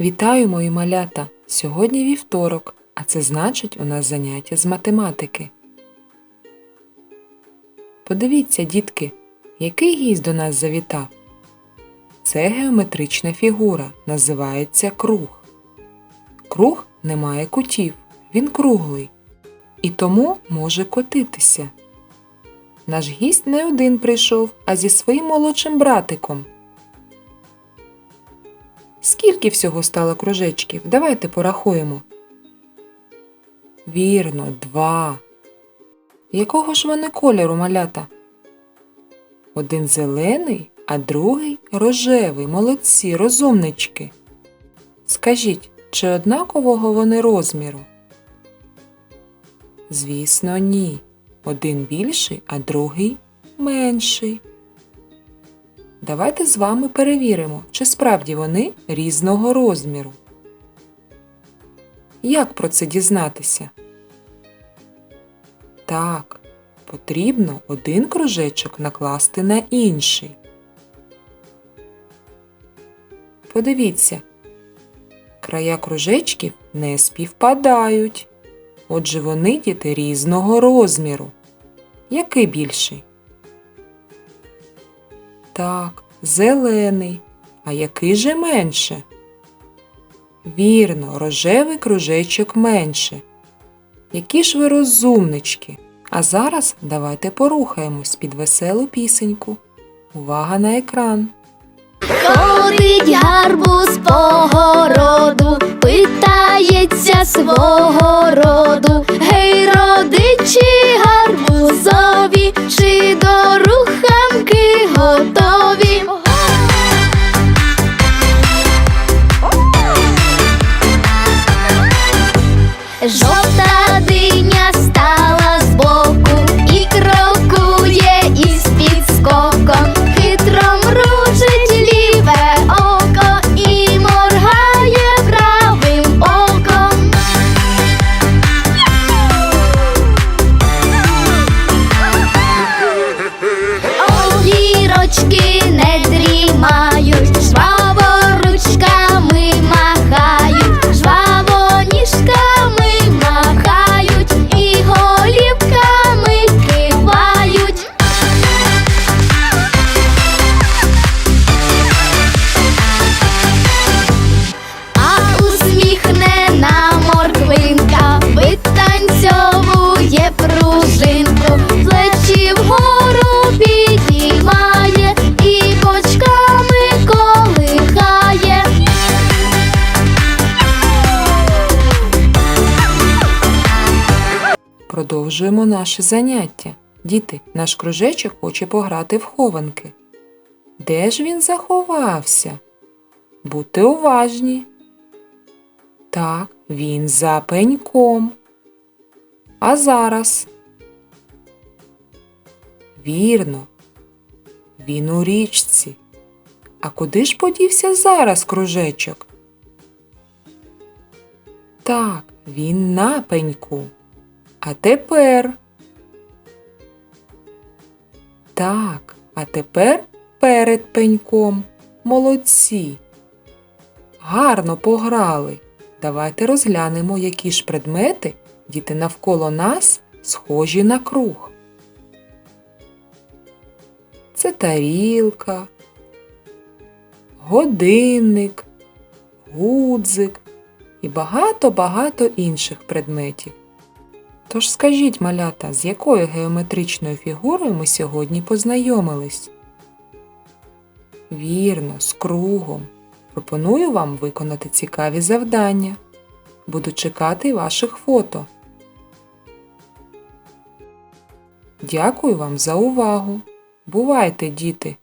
Вітаю, мої малята! Сьогодні вівторок, а це значить у нас заняття з математики. Подивіться, дітки, який гість до нас завітав. Це геометрична фігура, називається круг. Круг не має кутів, він круглий і тому може котитися. Наш гість не один прийшов, а зі своїм молодшим братиком. Скільки всього стало кружечків? Давайте порахуємо. Вірно, два. Якого ж вони кольору малята? Один зелений, а другий рожевий. Молодці, розумнички. Скажіть, чи однакового вони розміру? Звісно, ні. Один більший, а другий менший. Давайте з вами перевіримо, чи справді вони різного розміру. Як про це дізнатися? Так, потрібно один кружечок накласти на інший. Подивіться, края кружечків не співпадають. Отже, вони діти різного розміру. Який більший? Так, зелений. А який же менше? Вірно, рожевий кружечок менше. Які ж ви розумнички. А зараз давайте порухаємось під веселу пісеньку. Увага на екран. Ходить гарбуз по городу, питається свого Продовжуємо наше заняття. Діти, наш кружечок хоче пограти в хованки. Де ж він заховався? Будьте уважні. Так, він за пеньком. А зараз. Вірно. Він у річці. А куди ж подівся зараз кружечок? Так, він на пеньку. А тепер. Так, а тепер перед пеньком. Молодці. Гарно пограли. Давайте розглянемо, які ж предмети діти навколо нас схожі на круг. Це тарілка, годинник, гудзик і багато-багато інших предметів. Тож скажіть, малята, з якою геометричною фігурою ми сьогодні познайомились? Вірно, з кругом. Пропоную вам виконати цікаві завдання. Буду чекати ваших фото. Дякую вам за увагу. Бувайте, діти!